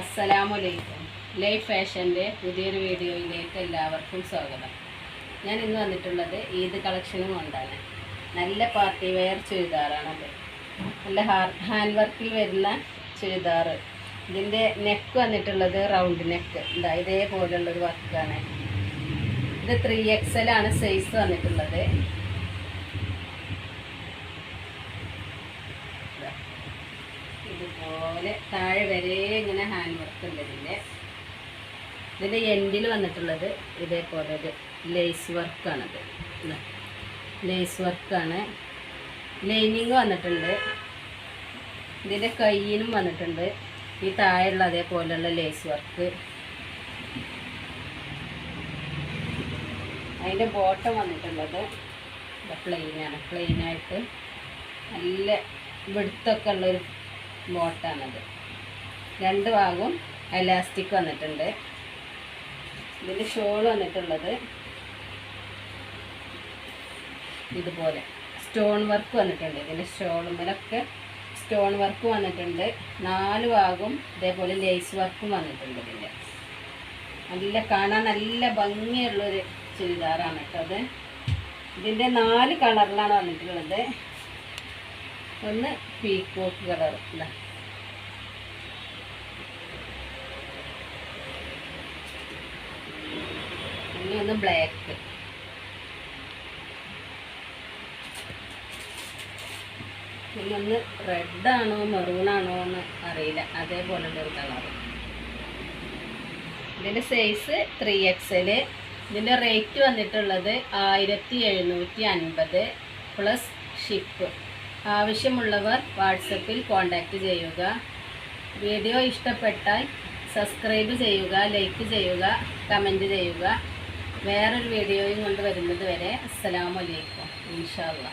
അസ്സലാമലൈക്കും ലൈഫ് ഫാഷന്റെ പുതിയൊരു വീഡിയോയിലേക്ക് എല്ലാവർക്കും സ്വാഗതം. ഞാൻ ഇന്ന് വന്നിട്ടുള്ളത് ഈദ് കളക്ഷനും കൊണ്ടാണ്. നല്ല പാർട്ടി വെയർ ചുരിദാറാണത്. നല്ല ഹാൻഡ് വർക്കിൽ വരുന്ന ചുരിദാർ. ഇതിന്റെ നെക്ക് വന്നിട്ടുള്ളത് റൗണ്ട് നെക്ക്. എന്താ ഇതേപോലുള്ളൊരു വർക്കാണ്. ഇത് ത്രീ എക്സൽ ആണ് സൈസ് വന്നിട്ടുള്ളത് ഇതാ. ഇതുപോലെ താഴെ വരെ ഇങ്ങനെ ഹാൻഡ് വർക്ക് ഉണ്ട് ഇതിന്റെ. ഇതിന്റെ എൻഡിൽ വന്നിട്ടുള്ളത് ഇതേപോലെ ഒരു ലേസ് വർക്കാണത് ലേസ് വർക്കാണ് ലൈനിങ് വന്നിട്ടുണ്ട്. ഇതിന്റെ കയ്യിനും വന്നിട്ടുണ്ട്. ഈ താഴെയുള്ള അതേപോലെയുള്ള ലേസ് വർക്ക് അതിന്റെ ബോട്ടം വന്നിട്ടുള്ളത് പ്ലെയിനാണ് പ്ലെയിനായിട്ട് നല്ല വെടുത്തൊക്കെ ഉള്ളൊരു ബോട്ടാണത് രണ്ട് ഭാഗവും എലാസ്റ്റിക് വന്നിട്ടുണ്ട്. ഇതിന്റെ ഷോൾ വന്നിട്ടുള്ളത് ഇതുപോലെ സ്റ്റോൺ വർക്ക് വന്നിട്ടുണ്ട്. ഇതിന്റെ ഷോളുമ്മലൊക്കെ സ്റ്റോൺ വർക്ക് വന്നിട്ടുണ്ട്. നാല് ഭാഗവും ഇതേപോലെ ലേസ് വർക്കും വന്നിട്ടുണ്ട് ഇതിന്റെ നല്ല കാണാൻ നല്ല ഭംഗിയുള്ളൊരു ചുരിദാറാണ് കേട്ടോ അത്. ഇതിന്റെ നാല് കളറിലാണ് വന്നിട്ടുള്ളത്. ഒന്ന് പീക്കോക്ക് കളർ ഇതാ ഇനി ഒന്ന് ബ്ലാക്ക് പിന്നെ ഒന്ന് റെഡാണോ മെറൂണാണോ എന്ന് അറിയില്ല. അതേപോലുള്ള ഒരു കളർ ഇതിന്റെ സൈസ് ത്രീ എക്സൽ ഇതിന്റെ റേറ്റ് വന്നിട്ടുള്ളത് ആയിരത്തി എഴുന്നൂറ്റി അൻപത് പ്ലസ് ഷിപ്പ് ആവശ്യമുള്ളവർ വാട്സപ്പിൽ കോൺടാക്റ്റ് ചെയ്യുക. വീഡിയോ ഇഷ്ടപ്പെട്ടാൽ സബ്സ്ക്രൈബ് ചെയ്യുക ലൈക്ക് ചെയ്യുക കമന്റ് ചെയ്യുക. വേറൊരു വീഡിയോയും കൊണ്ട് വരുന്നത് വരെ അസ്സലാമലൈക്കും ഇൻഷാ അല്ലാ